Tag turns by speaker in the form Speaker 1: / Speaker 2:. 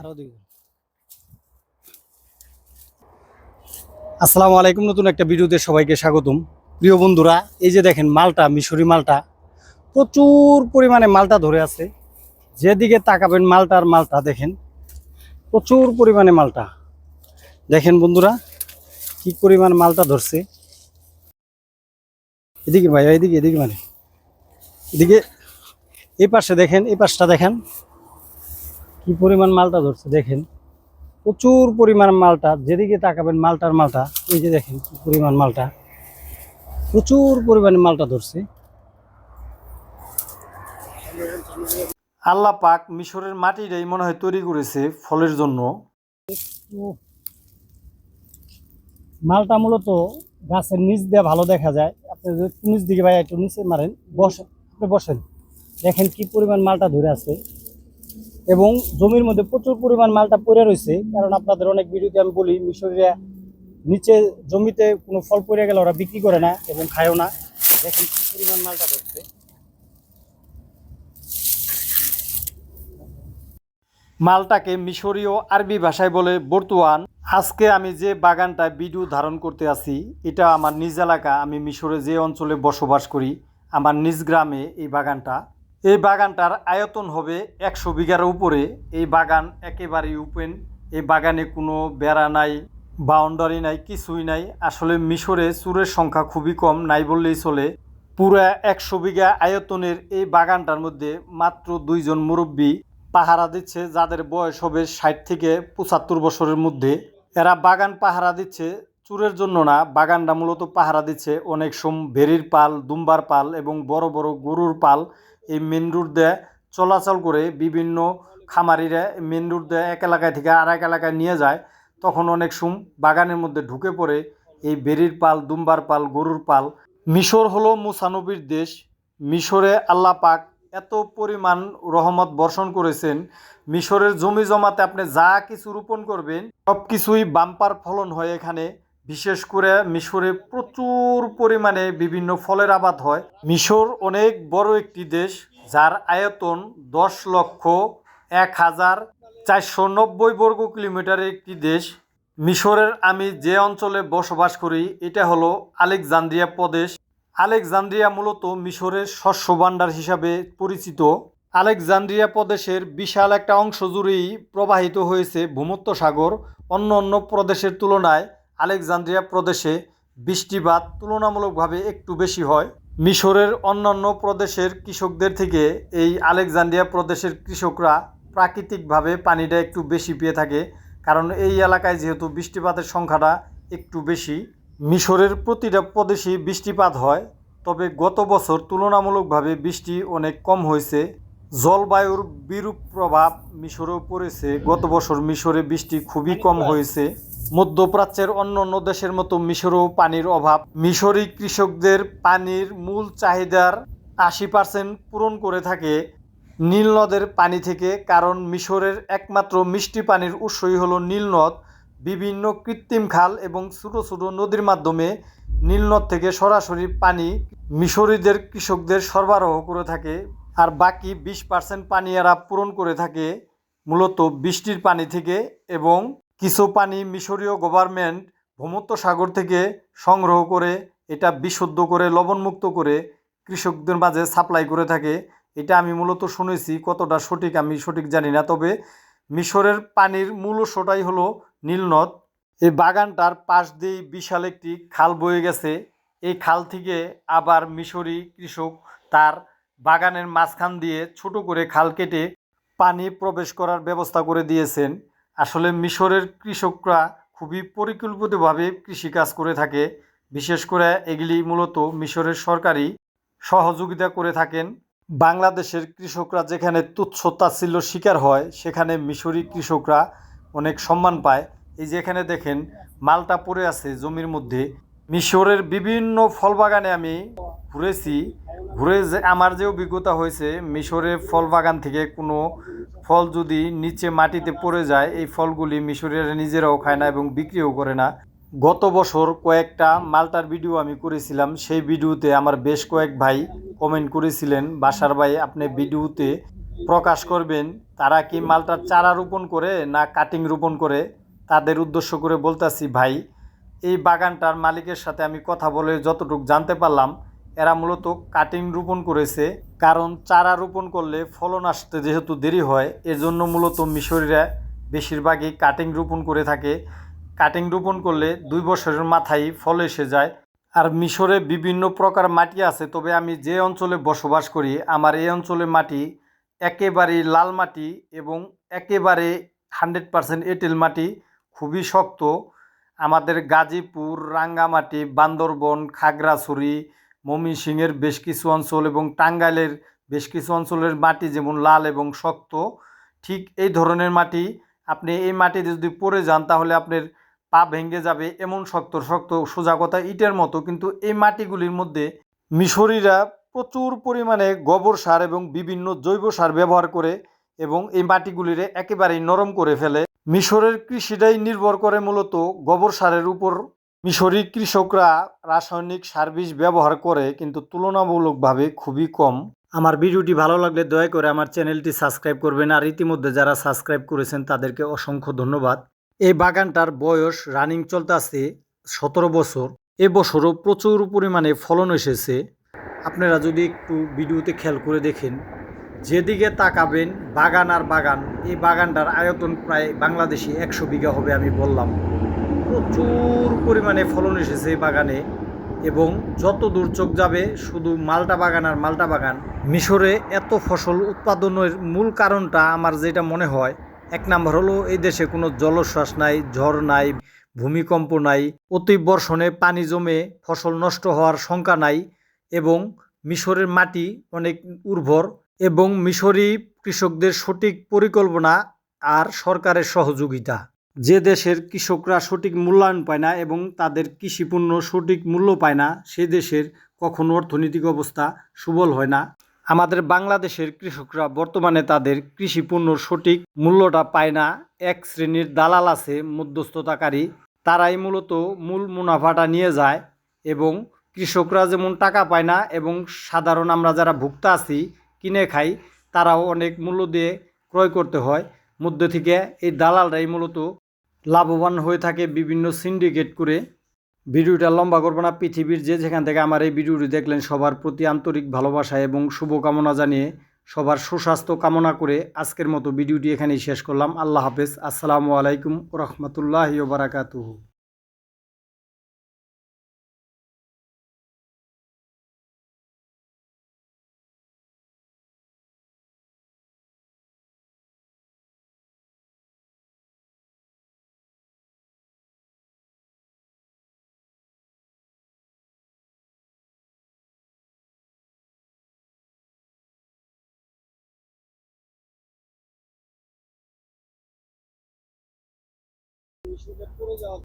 Speaker 1: আরও আসসালামু আলাইকুম, নতুন একটা ভিডিওতে সবাইকে স্বাগতম। প্রিয় বন্ধুরা, এই যে দেখেন মালটা, মিশরি মালটা, প্রচুর পরিমাণে মালটা ধরে আছে। যেদিকে তাকাবেন মালটার মালটা দেখেন, প্রচুর পরিমাণে মালটা। দেখেন বন্ধুরা, কি পরিমাণ মালটা ধরছে। এদিকে ভাই এদিকে এদিকে মানে। এদিকে, এই পাশে দেখেন, এই পাশটা দেখেন। কি পরিমাণ মালটা ধরছে দেখেন। প্রচুর পরিমাণ মালটা যেদিকে তাকাবেন মালটার মালটা এই যে দেখেন কি পরিমাণ মালটা। প্রচুর পরিমাণে মালটা ধরছে। আল্লাহ পাক মিশরের মাটিটাই মনে হয় তৈরি করেছে ফলের জন্য। মালটা মূলত গাছের নিচ দিয়ে ভালো দেখা যায়। আপনি যদি নিচ দিকে ভাই একটু নিচে মারেন বসেন আপনি বসেন। দেখেন কি পরিমাণ মালটা ধরে আছে। এবং জমির মধ্যে প্রচুর পরিমাণ মালটা পড়ে রয়েছে। কারণ আপনাদের অনেক ভিডিওতে আমি বলি, মিশরীরা নিচে জমিতে কোনো ফল পড়ে গেলে ওরা বিক্রি করে না এবং খায়ও না। দেখেন কি পরিমাণ মালটা ধরছে মালটাকে মিশরীয় আরবি ভাষায় বলে বর্তুয়ান আজকে আমি যে বাগানটা ভিডিও ধারণ করতে আছি, এটা আমার নিজ এলাকা। আমি মিশরে যে অঞ্চলে বসবাস করি, আমার নিজ গ্রামে এই বাগানটা। এই বাগানটার আয়তন হবে একশো বিঘার উপরে। এই বাগান একেবারেই ওপেন এই বাগানে কোনো বেড়া নাই, বাউন্ডারি নাই, কিছুই নাই। আসলে মিশরে চুরের সংখ্যা খুবই কম, নাই বললেই চলে। পুরা একশো বিঘা আয়তনের এই বাগানটার মধ্যে মাত্র দুইজন মুরব্বী পাহারা দিচ্ছে, যাদের বয়স হবে ষাট থেকে পঁচাত্তর বছরের মধ্যে। এরা বাগান পাহারা দিচ্ছে, চুরের জন্য না, বাগানটা মূলত পাহারা দিচ্ছে। অনেক সম ভেরির পাল, দুম্বার পাল এবং বড় বড় গরুর পাল এই মেন রোড দিয়ে চলাচল করে বিভিন্ন খামারিরা মেন রোড দিয়ে এক এলাকায় থেকে আর এক এলাকায় নিয়ে যায়। তখন অনেক সুম বাগানের মধ্যে ঢুকে পড়ে এই বেরির পাল, দুম্বার পাল, গরুর পাল। মিশর হলো মুসানবির দেশ। মিশরে আল্লাহ পাক এত পরিমাণ রহমত বর্ষণ করেছেন। মিশরের জমি জমাতে আপনি যা কিছু রোপণ করবেন সব কিছুই বাম্পার ফলন হয় এখানে। বিশেষ করে মিশরে প্রচুর পরিমাণে বিভিন্ন ফলের আবাদ হয়। মিশর অনেক বড় একটি দেশ, যার আয়তন দশ লক্ষ এক হাজার চারশো নব্বই বর্গ কিলোমিটারের একটি দেশ। মিশরের আমি যে অঞ্চলে বসবাস করি, এটা হলো আলেকজান্দ্রিয়া প্রদেশ। আলেকজান্দ্রিয়া মূলত মিশরের শস্য ভাণ্ডার হিসাবে পরিচিত। আলেকজান্দ্রিয়া প্রদেশের বিশাল একটা অংশ জুড়েই প্রবাহিত হয়েছে ভূমত্ব সাগর অন্য অন্য প্রদেশের তুলনায়। আলেকজান্দ্রিয়া প্রদেশে বৃষ্টিপাত তুলনামূলকভাবে একটু বেশি হয়। মিশরের অন্যান্য প্রদেশের কৃষকদের থেকে এই আলেকজান্দ্রিয়া প্রদেশের কৃষকরা প্রাকৃতিকভাবে পানিটা একটু বেশি পেয়ে থাকে, কারণ এই এলাকায় যেহেতু বৃষ্টিপাতের সংখ্যাটা একটু বেশি। মিশরের প্রতিটা প্রদেশেই বৃষ্টিপাত হয়, তবে গত বছর তুলনামূলকভাবে বৃষ্টি অনেক কম হয়েছে। জলবায়ুর বিরূপ প্রভাব মিশরেও পড়েছে। গত বছর মিশরে বৃষ্টি খুবই কম হয়েছে। মধ্যপ্রাচ্যের অন্য অন্য দেশের মতো মিশরেও পানির অভাব। মিশরি কৃষকদের পানির মূল চাহিদার আশি পার্সেন্ট পূরণ করে থাকে নীল নদের পানি থেকে, কারণ মিশরের একমাত্র মিষ্টি পানির উৎসই হলো নীল নদ। বিভিন্ন কৃত্রিম খাল এবং ছোটো ছোটো নদীর মাধ্যমে নীলনদ থেকে সরাসরি পানি মিশরীদের কৃষকদের সরবরাহ করে থাকে আর বাকি বিশ পার্সেন্ট পানি এরা পূরণ করে থাকে, মূলত বৃষ্টির পানি থেকে এবং কিছু পানি মিশরীয় গভর্নমেন্ট ভূমত্ব সাগর থেকে সংগ্রহ করে এটা বিশুদ্ধ করে, লবণমুক্ত করে কৃষকদের মাঝে সাপ্লাই করে থাকে। এটা আমি মূলত শুনেছি, কতটা সঠিক আমি সঠিক জানি না। তবে মিশরের পানির মূল উৎসটাই হলো নীলনদ এই বাগানটার পাশ দিয়ে বিশাল একটি খাল বয়ে গেছে। এই খাল থেকে আবার মিশরি কৃষক তার বাগানের মাঝখান দিয়ে ছোট করে খাল কেটে পানি প্রবেশ করার ব্যবস্থা করে দিয়েছেন। আসলে মিশরের কৃষকরা খুবই পরিকল্পিতভাবে কৃষিকাজ করে থাকে। বিশেষ করে এগুলি মূলত মিশরের সরকারি সহযোগিতা করে থাকেন। বাংলাদেশের কৃষকরা যেখানে তুচ্ছ তাচ্ছিল্য শিকার হয়, সেখানে মিশরি কৃষকরা অনেক সম্মান পায়। এই যেখানে দেখেন, মালটা পড়ে আছে জমির মধ্যে। মিশরের বিভিন্ন ফল বাগানে আমি ঘুরেছি, ঘুরে যে আমার যে অভিজ্ঞতা হয়েছে মিশরের ফল বাগান থেকে কোনো ফল যদি নিচে মাটিতে পড়ে যায়, এই ফলগুলি মিশরের নিজেরাও খায় না এবং বিক্রিও করে না। গত বছর কয়েকটা মালটার ভিডিও আমি করেছিলাম, সেই ভিডিওতে আমার বেশ কয়েক ভাই কমেন্ট করেছিলেন, বাসার ভাই, আপনি ভিডিওতে প্রকাশ করবেন, তারা কি মালটার চারা রোপণ করে না কাটিং রোপণ করে? তাদের উদ্দেশ্য করে বলতাছি, ভাই, এই বাগানটার মালিকের সাথে আমি কথা বলে যতটুকু জানতে পারলাম এরা মূলত কাটিং রোপণ করেছে, কারণ চারা রোপণ করলে ফলন আসতে যেহেতু দেরি হয় এর জন্য মূলত মিশরিরা বেশিরভাগই কাটিং রোপণ করে থাকে। কাটিং রোপণ করলে দুই বছরের মাথায় ফল এসে যায়। আর মিশরে বিভিন্ন প্রকার মাটি আছে, তবে আমি যে অঞ্চলে বসবাস করি, আমার এই অঞ্চলে মাটি একেবারে লাল মাটি এবং একেবারে হান্ড্রেড পারসেন্ট এঁটেল মাটি, খুবই শক্ত। আমাদের গাজীপুর, রাঙ্গামাটি, বান্দরবন, খাগড়াছড়ি ময়মনসিংহের বেশ কিছু অঞ্চল এবং টাঙ্গাইলের বেশ কিছু অঞ্চলের মাটি যেমন লাল এবং শক্ত, ঠিক এই ধরনের মাটি আপনি এই মাটিতে যদি পড়ে যান তাহলে আপনার পা ভেঙে যাবে এমন শক্ত শক্ত, সোজা কথা ইটের মতো। কিন্তু এই মাটিগুলির মধ্যে মিশরীরা প্রচুর পরিমাণে গোবর সার এবং বিভিন্ন জৈব সার ব্যবহার করে এবং এই মাটিগুলিরে একেবারেই নরম করে ফেলে। মিশরের কৃষিটাই নির্ভর করে মূলত গোবর সারের উপর মিশরি কৃষকরা রাসায়নিক সার বীজ ব্যবহার করে কিন্তু তুলনামূলকভাবে খুবই কম। আমার ভিডিওটি ভালো লাগলে দয়া করে আমার চ্যানেলটি সাবস্ক্রাইব করবেন আর ইতিমধ্যে যারা সাবস্ক্রাইব করেছেন তাদেরকে অসংখ্য ধন্যবাদ। এই বাগানটার বয়স রানিং চলতে আছে সতেরো বছর। এবছরও প্রচুর পরিমাণে ফলন এসেছে। আপনারা যদি একটু ভিডিওতে খেয়াল করে দেখেন, যেদিকে তাকাবেন বাগান আর বাগান, এই বাগানটার আয়তন প্রায় বাংলাদেশি একশো বিঘা হবে আমি বললাম। প্রচুর পরিমাণে ফলন এসেছে এই বাগানে এবং যত দূর চোখ যাবে, শুধু মালটা বাগান আর মালটা বাগান, মিশরে এত ফসল উৎপাদনের মূল কারণটা আমার যেটা মনে হয়, এক নাম্বার হলো এই দেশে কোনো জলশ্বাস নাই, ঝড় নাই, ভূমিকম্প নাই, অতি বর্ষণে পানি জমে ফসল নষ্ট হওয়ার শঙ্কা নাই এবং মিশরের মাটি অনেক উর্বর এবং মিশরি কৃষকদের সঠিক পরিকল্পনা আর সরকারের সহযোগিতা। যে দেশের কৃষকরা সঠিক মূল্যায়ন পায় না এবং তাদের কৃষিপণ্য সঠিক মূল্য পায় না, সে দেশের কখনো অর্থনৈতিক অবস্থা সুবল হয় না। আমাদের বাংলাদেশের কৃষকরা বর্তমানে তাদের কৃষি পণ্যর সঠিক মূল্যটা পায় না। এক শ্রেণির দালাল আছে, মধ্যস্থতাকারী। তারাই মূলত মূল মুনাফাটা নিয়ে যায় এবং কৃষকরা যেমন টাকা পায় না এবং সাধারণ আমরা যারা ভুক্তা আছি, কিনে খাই, তারাও অনেক মূল্য দিয়ে ক্রয় করতে হয়। মধ্যে থেকে এই দালালরাই মূলত লাভবান হয়ে থাকে বিভিন্ন সিন্ডিকেট করে। ভিডিওটা লম্বা করব না, পৃথিবীর যে যেখান থেকে আমার এই ভিডিওটি দেখলেন সবার প্রতি আন্তরিক ভালোবাসা এবং শুভকামনা জানিয়ে সবার সুস্বাস্থ্য কামনা করে আজকের মতো ভিডিওটি এখানেই শেষ করলাম। আল্লাহ হাফেজ। আসসালামু আলাইকুম রহমতুল্লাহ বারাকাতুহু। সুযোগ করে দেওয়া